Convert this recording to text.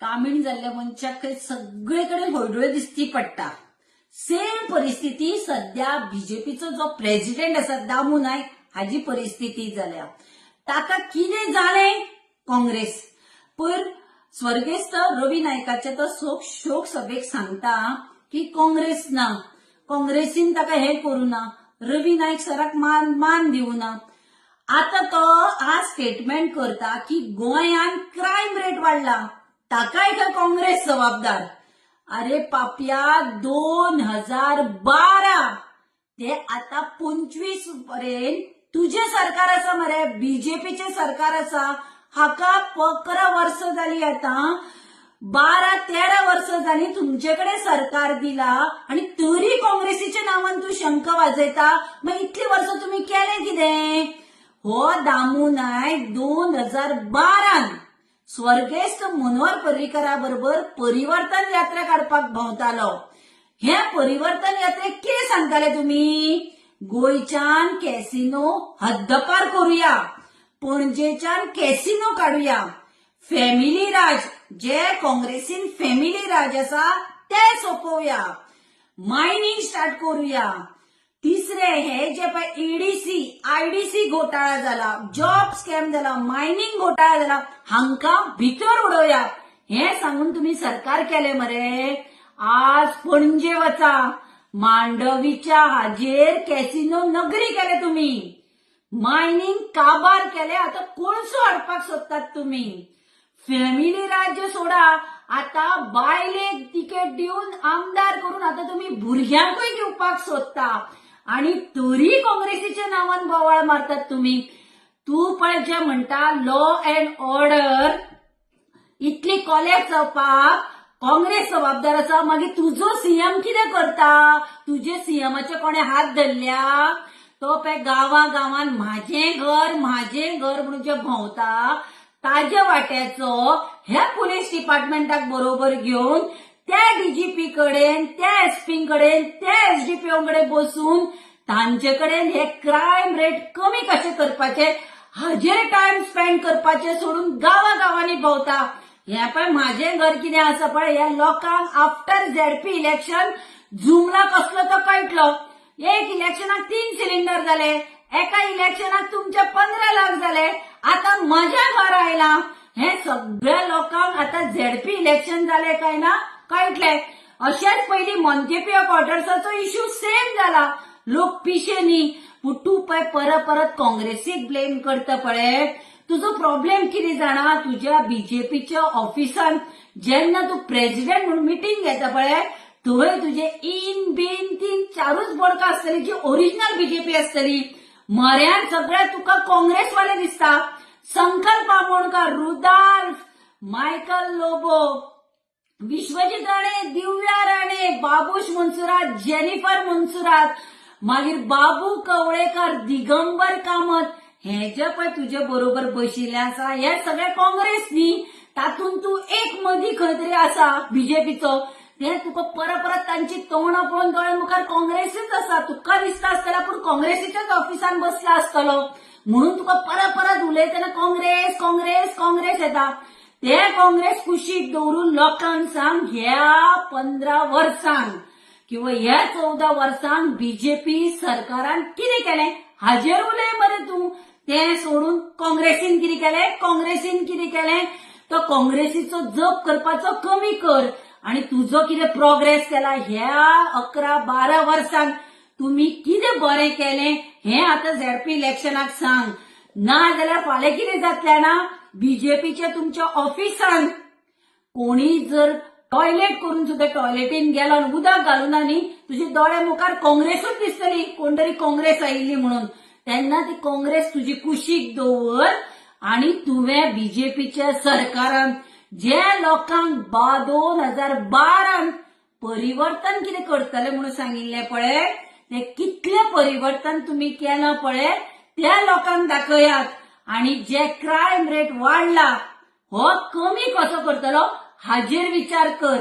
कामीण जाल्ल्या मनशाक सगळे कडेन हळडुळे दिसती पडटा सेम परिस्थिती सध्या बीजेपीचो जो प्रेसिडेंट आसा दामू नायक हाजी परिस्थिती जाल्या ताका कितें जाणें काँग्रेस. पण स्वर्गेस्त रवी नायकाचे तो शोक शोक सभेक सांगता की काँग्रेस ना. काँग्रेसीन ताका हे करू ना. रवी नायक सराक मान मान दिवू ना. आता तो आज स्टेटमेंट करता की गोंयान क्रायम रेट वाडला ताकाय का काँग्रेस जबाबदार. अरे पापया दोन हजार बारा. ते आता पंचवीसपर्यंत तुझे सरकार आसा मरे बीजेपीचे सरकार आसा हाका अकरा वर्ष झाली आता. बारा तेरा वर्ष झाली तुमच्याकडे सरकार दिला आणि तरी काँग्रेसीच्या नावान तू शंख वाजयता. मग इतली वर्ष तुम्ही केले कितें? हो दामू नायक दोन हजार बारान स्वर्गेस्त मनोहर पर्रीकरा बरोबर परिवर्तन यात्रा काडपाक भोंवतालो. हे परिवर्तन यात्रेक कितें सांगताले तुम्ही? गोंयच्यान कॅसिनो हद्दपार करूया. पणजेच्यान कॅसिनो काडुया फॅमिली राज जे काँग्रेसीन फॅमिली राज आसा ते सोपवया. मायनिंग स्टार्ट करूया. तिसरे हे जे पळय ईडीसी आयडीसी घोटाळा जाला जॉब स्कॅम जाला मायनिंग घोटाळा जाला हांकां भितर उडोवया हे सांगून तुम्ही सरकार केले मरे. आज पणजे वचा. मांडवीच्या हाजेर कॅसिनो नगरी केले तुम्ही. मायनिंग काबार केले. आता कोळसो हाडपाक सोदतात तुम्ही. फॅमिली राज्य सोडा. आता बायलेक तिकेट दिवन आमदार करून आता तुम्ही भुरग्यांकूय घेवपाक सोदता. आणि तरी काँग्रेसीच्या नावान बोवाळ मारतात तुम्ही. तू पण जे म्हणटा लॉ अँड ऑर्डर इतली कॉलेज जावपाक काँग्रेस जबाबदार आसा मागीर तुजो सीएम कितें करता? तुजे सीएमाचे कोणे हात धरल्या? तो पळय गांवा गांवान म्हाजें घर म्हाजें घर म्हणून जे भोंवता ताज्या वाट्याचो ह्या पुलीस डिपार्टमेंटाक बरोबर घेवन त्या डीजीपी कडेन त्या एसपी कडेन त्या एसडीपीओ कडेन बसून तांचे कडेन हे क्रायम रेट कमी कशें करपाचे हाजेर टाइम स्पेंड करपाचे सोडून गांवा गांवांनी भोंवता. हे पळय म्हाजें घर कितें आसा पळय हे लोकांक आफ्टर झेडपी इलेक्शन जुमला कसलो तो कळटलो. एक इलेक्शनाक तीन सिलिंडर जाले एका इलेक्शनाक तुमचे पंदरा लाख जाले आता मजा घर आयला हे सगळ्या लोकांक आता झेडपी इलेक्शन जाले काय ना? कळटले अशेंच पयलीं मॉन्टेपिओ क्वॉर्टर्साचो इश्यू सेम जाला लोक पिशेनी पूण तूं पळय परत परत काँग्रेसीक ब्लेम करता पळय तुजो प्रॉब्लेम कितें जाणा तुज्या बीजेपीच्या ऑफिसान जेन्ना तूं प्रेसिडेंट म्हणून मिटींग घेता पळय थंय तुजे इन बीन तीन चारूच बोडकां आसतली जी ओरिजिनल बीजेपी आसतली मऱ्यान सगळ्या तुका काँग्रेसवाले दिसता. Sankalp Amonkar Rudolph Michael Lobo. Vishwajit Rane Divya Rane Babush Monserrate Jennifer Monserrate मागीर बाबू कवळेकर दिगंबर कामत हे जे पळय तुजे बरोबर बशिल्ले आसा हे सगळे काँग्रेस न्ही तातूंत तूं एक मदीं खंय तरी आसा बीजेपीचो ते तुका परत परत तांची तोंडां पळोवन दोळ्या मुखार काँग्रेसीच आसा तुका दिसता आसतला पूण काँग्रेसीच्याच ऑफिसान बसला आसतलो. म्हणून तुका परत परत उलयतना काँग्रेस काँग्रेस काँग्रेस येता. ते काँग्रेस कुशीक दवरून लोकांक सांग ह्या पंदरा वर्सांक किंवा ह्या चौदा वर्सांक बीजेपी सरकारान कितें केलें हाजेर उलय मरे तूं. तें सोडून काँग्रेसीन कितें केलें काँग्रेसीन कितें केलें तो काँग्रेसीचो जप करपाचो कमी कर. आणि तुजो कितें प्रोग्रेस केला? ह्या अकरा बारा वर्सांक तुम्ही कितें बरें केलें? हें आतां झेडपी इलेक्शनाक सांग. ना जाल्यार फाल्यां कितें जातलें ना बीजेपीच्या तुमच्या ऑफिसान कोणी जर टॉयलेट करून सुद्धा टॉयलेटीन गेलो आनी उदक घालून न्ही तुजे दोळ्या मुखार काँग्रेसूच दिसतली कोण तरी काँग्रेस आयिल्ली म्हणून. तेन्ना ती काँग्रेस तुजी कुशीक दवर आणि तुवें बीजेपीच्या सरकारान. जे लोकांक बा दोन हजार बारान परिवर्तन कितें करतले म्हणून सांगिल्लें पळय ते कितलें परिवर्तन तुमी केलां पळय त्या लोकांक दाखयात आणि जे क्रायम रेट वाडला हो कमी कसो करतलो? हाजेर विचार कर.